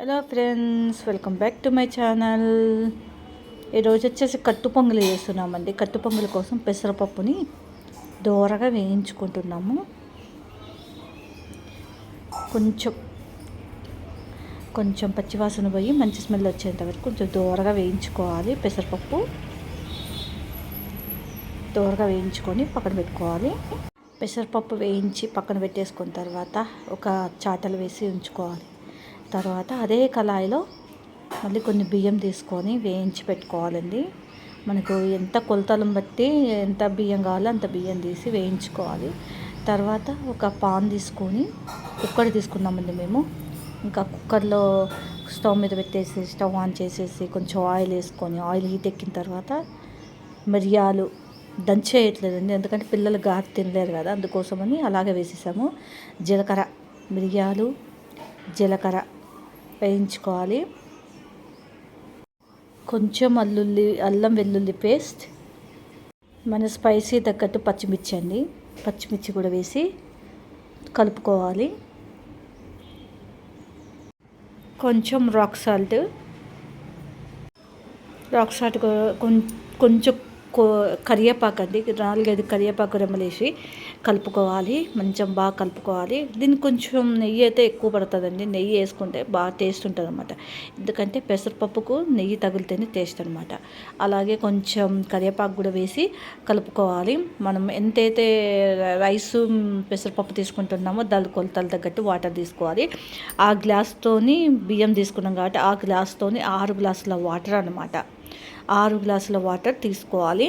Hello friends welcome back to my channel ఈరోజు వచ్చేసి కట్టు పొంగలి చేస్తున్నామండి. కట్టు పొంగలి కోసం పెసరపప్పుని దోరగా వేయించుకుంటున్నాము. కొంచెం కొంచెం పచ్చివాసన పోయి మంచి స్మెల్ వచ్చేంత వరకు కొంచెం దోరగా వేయించుకోవాలి పెసరపప్పు. దోరగా వేయించుకొని పక్కన పెట్టుకోవాలి. పెసరపప్పు వేయించి పక్కన పెట్టేసుకున్న తర్వాత ఒక చాటలు వేసి ఉంచుకోవాలి. తర్వాత అదే కళాయిలో మళ్ళీ కొన్ని బియ్యం తీసుకొని వేయించి పెట్టుకోవాలండి. మనకు ఎంత కొలతలను బట్టి ఎంత బియ్యం కావాలో అంత బియ్యం తీసి వేయించుకోవాలి. తర్వాత ఒక పాన్ తీసుకొని కుక్కర్ తీసుకున్నామండి మేము. ఇంకా కుక్కర్లో స్టవ్ మీద పెట్టేసి స్టవ్ ఆన్ చేసేసి కొంచెం ఆయిల్ వేసుకొని ఆయిల్ హీట్ ఎక్కిన తర్వాత మిరియాలు దంచేయట్లేదండి ఎందుకంటే పిల్లలు గారి తినలేరు కదా అందుకోసమని అలాగే వేసేసాము. జీలకర్ర మిరియాలు జీలకర్ర వేయించుకోవాలి. కొంచెం అల్లుల్లి అల్లం వెల్లుల్లి పేస్ట్ మన స్పైసీ తగ్గట్టు పచ్చిమిర్చి అండి. పచ్చిమిర్చి కూడా వేసి కలుపుకోవాలి. కొంచెం రాక్ సాల్ట్. రాక్ సాల్ట్ కొంచెం కో కరివేపాకు అండి నాలుగైదు కరివేపాకు రెమ్మలేసి కలుపుకోవాలి. మంచిగా బాగా కలుపుకోవాలి. దీనికి కొంచెం నెయ్యి అయితే ఎక్కువ పడుతుందండి. నెయ్యి వేసుకుంటే బాగా టేస్ట్ ఉంటుంది అనమాట ఎందుకంటే పెసరపప్పుకు నెయ్యి తగిలితేనే టేస్ట్ అనమాట అలాగే కొంచెం కరివేపాకు కూడా వేసి కలుపుకోవాలి. మనం ఎంతైతే రైస్ పెసరపప్పు తీసుకుంటున్నామో దాని కొలతలు తగ్గట్టు వాటర్ తీసుకోవాలి. ఆ గ్లాస్తోని బియ్యం తీసుకున్నాం కాబట్టి ఆ గ్లాస్తోని ఆరు గ్లాసుల వాటర్ అనమాట ఆరు గ్లాసుల వాటర్ తీసుకోవాలి.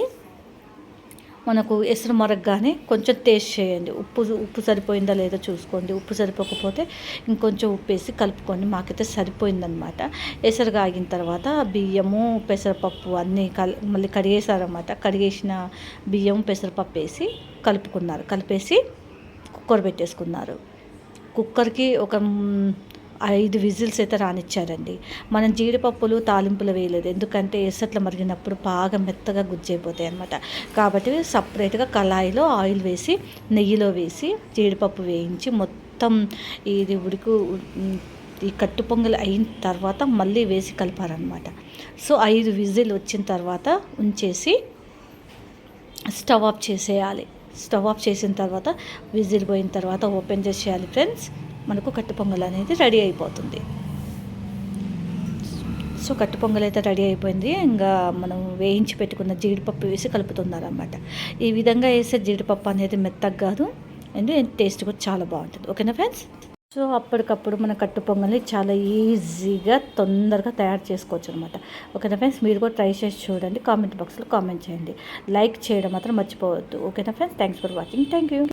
మనకు ఎసరు మరగగానే కొంచెం టేస్ట్ చేయండి. ఉప్పు ఉప్పు సరిపోయిందా లేదో చూసుకోండి. ఉప్పు సరిపోకపోతే ఇంకొంచెం ఉప్పు వేసి కలుపుకోండి. మాకైతే సరిపోయిందనమాట ఎసరు కాగిన తర్వాత బియ్యము పెసరపప్పు అన్నీ కల్ మళ్ళీ కడిగేసారనమాట కడిగేసిన బియ్యం పెసరపప్పు వేసి కలుపుకున్నారు. కలిపేసి కుక్కర్ పెట్టేసుకున్నారు. కుక్కర్కి ఒక ఐదు విజిల్స్ అయితే రానిచ్చారండి. మనం జీడిపప్పులు తాలింపులు వేయలేదు. ఎందుకంటే ఎసట్లు మరిగినప్పుడు బాగా మెత్తగా గుజ్జైపోతాయి అనమాట కాబట్టి సపరేట్గా కళాయిలో ఆయిల్ వేసి నెయ్యిలో వేసి జీడిపప్పు వేయించి మొత్తం ఇది ఉడుకు ఈ కట్టు పొంగల్ అయిన తర్వాత మళ్ళీ వేసి కలిపారనమాట సో ఐదు విజిల్ వచ్చిన తర్వాత ఉంచేసి స్టవ్ ఆఫ్ చేసేయాలి. స్టవ్ ఆఫ్ చేసిన తర్వాత విజిల్ పోయిన తర్వాత ఓపెన్ చేసేయాలి ఫ్రెండ్స్. మనకు కట్టు పొంగల్ అనేది రెడీ అయిపోతుంది. సో కట్టు పొంగల్ అయితే రెడీ అయిపోయింది. ఇంకా మనం వేయించి పెట్టుకున్న జీడిపప్పు వేసి కలుపుతున్నారనమాట ఈ విధంగా వేసే జీడిపప్పు అనేది మెత్తగా కాదు. అండ్ టేస్ట్ కూడా చాలా బాగుంటుంది. ఓకేనా ఫ్రెండ్స్? సో అప్పటికప్పుడు మన కట్టు పొంగల్ని చాలా ఈజీగా తొందరగా తయారు చేసుకోవచ్చు అనమాట ఓకేనా ఫ్రెండ్స్? మీరు కూడా ట్రై చేసి చూడండి. కామెంట్ బాక్స్లో కామెంట్ చేయండి. లైక్ చేయడం మాత్రం మర్చిపోవద్దు. ఓకేనా friends? Thanks for watching. Thank you.